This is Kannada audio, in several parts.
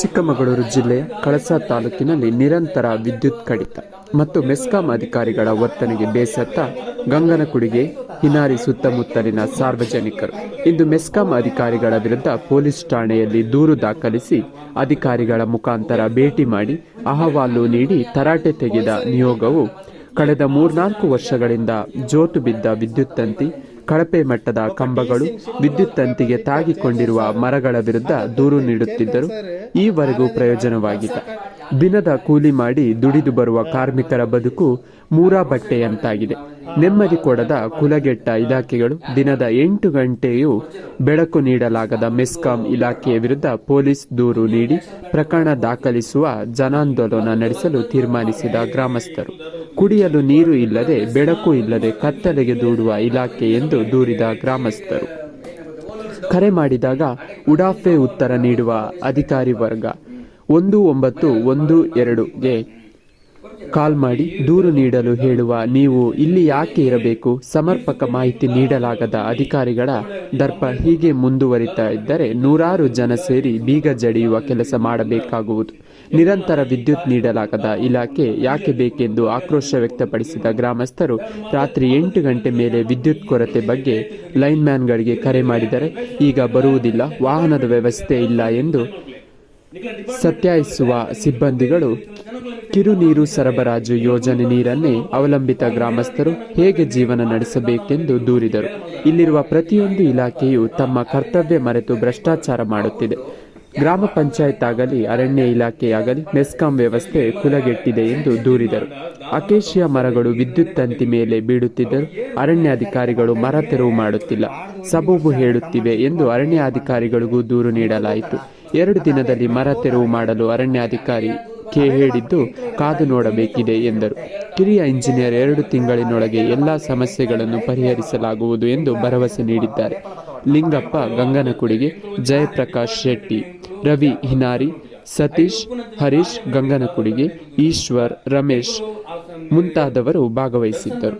ಚಿಕ್ಕಮಗಳೂರು ಜಿಲ್ಲೆಯ ಕಳಸ ತಾಲೂಕಿನಲ್ಲಿ ನಿರಂತರ ವಿದ್ಯುತ್ ಕಡಿತ ಮತ್ತು ಮೆಸ್ಕಾಂ ಅಧಿಕಾರಿಗಳ ವರ್ತನೆಗೆ ಬೇಸತ್ತ ಗಂಗನಕುಡಿಗೆ ಹಿನಾರಿ ಸುತ್ತಮುತ್ತಲಿನ ಸಾರ್ವಜನಿಕರು. ಇಂದು ಮೆಸ್ಕಾಂ ಅಧಿಕಾರಿಗಳ ವಿರುದ್ಧ ಪೊಲೀಸ್ ಠಾಣೆಯಲ್ಲಿ ದೂರು ದಾಖಲಿಸಿ ಅಧಿಕಾರಿಗಳ ಮುಖಾಂತರ ಭೇಟಿ ಮಾಡಿ ಅಹವಾಲು ನೀಡಿ ತರಾಟೆ ತೆಗೆದ ನಿಯೋಗವು ಕಳೆದ ಮೂರ್ನಾಲ್ಕು ವರ್ಷಗಳಿಂದ ಜೋತು ಬಿದ್ದ ವಿದ್ಯುತ್ ತಂತಿ ಕಳಪೆ ಮಟ್ಟದ ಕಂಬಗಳು ವಿದ್ಯುತ್ ತಂತಿಗೆ ತಾಗಿಕೊಂಡಿರುವ ಮರಗಳ ವಿರುದ್ಧ ದೂರು ನೀಡುತ್ತಿದ್ದರು. ಈವರೆಗೂ ಪ್ರಯೋಜನವಾಗಿಲ್ಲ. ದಿನದ ಕೂಲಿ ಮಾಡಿ ದುಡಿದು ಬರುವ ಕಾರ್ಮಿಕರ ಬದುಕು ಮೂರಾ ಬಟ್ಟೆಯಂತಾಗಿದೆ ನೆಮ್ಮದಿ ಕೊಡದ ಕುಲಗೆಟ್ಟ ಇಲಾಖೆಗಳು ದಿನದ ಎಂಟು ಗಂಟೆಯೂ ಬೆಳಕು ನೀಡಲಾಗದ ಮೆಸ್ಕಾಂ ಇಲಾಖೆಯ ವಿರುದ್ಧ ಪೊಲೀಸ್ ದೂರು ನೀಡಿ ಪ್ರಕರಣ ದಾಖಲಿಸುವ ಜನಾಂದೋಲನ ನಡೆಸಲು ತೀರ್ಮಾನಿಸಿದ ಗ್ರಾಮಸ್ಥರು. ಕುಡಿಯಲು ನೀರು ಇಲ್ಲದೆ, ಬೆಳಕು ಇಲ್ಲದೆ ಕತ್ತಲೆಗೆ ದೂಡುವ ಇಲಾಖೆ ಎಂದು ದೂರಿದ ಗ್ರಾಮಸ್ಥರು. ಕರೆ ಮಾಡಿದಾಗ ಉಡಾಫೆ ಉತ್ತರ ನೀಡುವ ಅಧಿಕಾರಿ ವರ್ಗ, ಒಂದು ಒಂಬತ್ತು ಒಂದು ಎರಡುಗೆ ಕಾಲ್ ಮಾಡಿ ದೂರು ನೀಡಲು ಹೇಳುವ ನೀವು ಇಲ್ಲಿ ಯಾಕೆ ಇರಬೇಕು? ಸಮರ್ಪಕ ಮಾಹಿತಿ ನೀಡಲಾಗದ ಅಧಿಕಾರಿಗಳ ದರ್ಪ ಹೀಗೆ ಮುಂದುವರಿತಾ ಇದ್ದರೆ ನೂರಾರು ಜನ ಸೇರಿ ಬೀಗ ಜಡಿಯುವ ಕೆಲಸ ಮಾಡಬೇಕಾಗುವುದು. ನಿರಂತರ ವಿದ್ಯುತ್ ನೀಡಲಾಗದ ಇಲಾಖೆ ಯಾಕೆ ಬೇಕೆಂದು ಆಕ್ರೋಶ ವ್ಯಕ್ತಪಡಿಸಿದ ಗ್ರಾಮಸ್ಥರು ರಾತ್ರಿ ಎಂಟು ಗಂಟೆ ಮೇಲೆ ವಿದ್ಯುತ್ ಕೊರತೆ ಬಗ್ಗೆ ಲೈನ್ಮ್ಯಾನ್ಗಳಿಗೆ ಕರೆ ಮಾಡಿದರೆ ಈಗ ಬರುವುದಿಲ್ಲ, ವಾಹನದ ವ್ಯವಸ್ಥೆ ಇಲ್ಲ ಎಂದು ಸತ್ಯಾಯಿಸುವ ಸಿಬ್ಬಂದಿಗಳು ಕಿರು ನೀರು ಸರಬರಾಜು ಯೋಜನೆ ನೀರನ್ನೇ ಅವಲಂಬಿತ ಗ್ರಾಮಸ್ಥರು ಹೇಗೆ ಜೀವನ ನಡೆಸಬೇಕೆಂದು ದೂರಿದರು. ಇಲ್ಲಿರುವ ಪ್ರತಿಯೊಂದು ಇಲಾಖೆಯು ತಮ್ಮ ಕರ್ತವ್ಯ ಮರೆತು ಭ್ರಷ್ಟಾಚಾರ ಮಾಡುತ್ತಿದೆ. ಗ್ರಾಮ ಪಂಚಾಯತ್ ಆಗಲಿ, ಅರಣ್ಯ ಇಲಾಖೆಯಾಗಲಿ ಮೆಸ್ಕಾಂ ವ್ಯವಸ್ಥೆ ಕುಲಗೆಟ್ಟಿದೆ ಎಂದು ದೂರಿದರು. ಅಕೇಶಿಯ ಮರಗಳು ವಿದ್ಯುತ್ ತಂತಿ ಮೇಲೆ ಬೀಳುತ್ತಿದ್ದರು ಅರಣ್ಯಾಧಿಕಾರಿಗಳು ಮರ ತೆರವು ಮಾಡುತ್ತಿಲ್ಲ. ಸಬೂಬು ಹೇಳುತ್ತಿವೆ ಎಂದು ಅರಣ್ಯಾಧಿಕಾರಿಗಳಿಗೂ ದೂರು ನೀಡಲಾಯಿತು. ಎರಡು ದಿನದಲ್ಲಿ ಮರ ತೆರವು ಮಾಡಲು ಅರಣ್ಯಾಧಿಕಾರಿ ಕೆ ಹೇಳಿದ್ದು, ಕಾದು ನೋಡಬೇಕಿದೆ ಎಂದರು. ಕಿರಿಯ ಇಂಜಿನಿಯರ್ ಎರಡು ತಿಂಗಳಿನೊಳಗೆ ಎಲ್ಲಾ ಸಮಸ್ಯೆಗಳನ್ನು ಪರಿಹರಿಸಲಾಗುವುದು ಎಂದು ಭರವಸೆ ನೀಡಿದ್ದಾರೆ. ಲಿಂಗಪ್ಪ ಗಂಗನಕುಡಿಗೆ ಜಯಪ್ರಕಾಶ್ ಶೆಟ್ಟಿ ರವಿ ಹಿನಾರಿ, ಸತೀಶ್, ಹರೀಶ್ ಗಂಗನಕುಡಿಗೆ ಈಶ್ವರ್, ರಮೇಶ್ ಮುಂತಾದವರು ಭಾಗವಹಿಸಿದ್ದರು.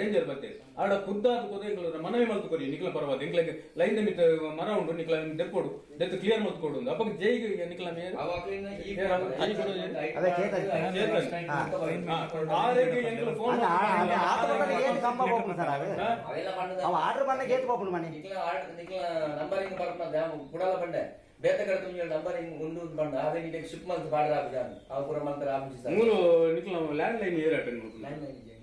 ರೇಂಜರ್ ಬರ್ತದೆ ಆಡ ಕುದ್ದಾದ ಕೂದ ಎಂಕ್ಲ ಮನವಿ ಮಲ್ತುಕೊರಿ ನಿಕ್ಲ ಪರವಾದ ಎಂಕ್ಲೆಗ್ ಲೈನ್ ಮಿತ್ ಮರ ಉಂಡು ನಿಕ್ಲ ದೆಪ್ಪೊಡು ದೆತ್ತು ಕ್ಲಿಯರ್ ಮಲ್ತುಕೊಡು ಉಂದು ಅಪ್ಪಗೆ ಜೈಗೆ ನಿಕ್ಲ ಮೇರ್. ಆರೆಗೆ ಎಂಕ್ಲ ಫೋನ್ ಅವೆ ಅವ ಆರ್ಡರ್ ನಂಬರಿಂಗ್ ಬರ್ಪದ ಕುಡಲ ಬಂಡೆ. ಬೇತಗಡ ತುಂಜಿ ನಂಬರಿಂಗ್ ಒಂದು ಬಂಡ. ಅದೇ ನೀಟಿಗೆ ಶಿಪ್ ಮಂತ್ ಬಾಡ್ರ ಆಬಿದಾನ್ ಅವು ಪುರ ಮಂತ್ರ ಆಬಿಸಿ ಮೂರು ನಿಕ್ಲ land line air attend MSS substation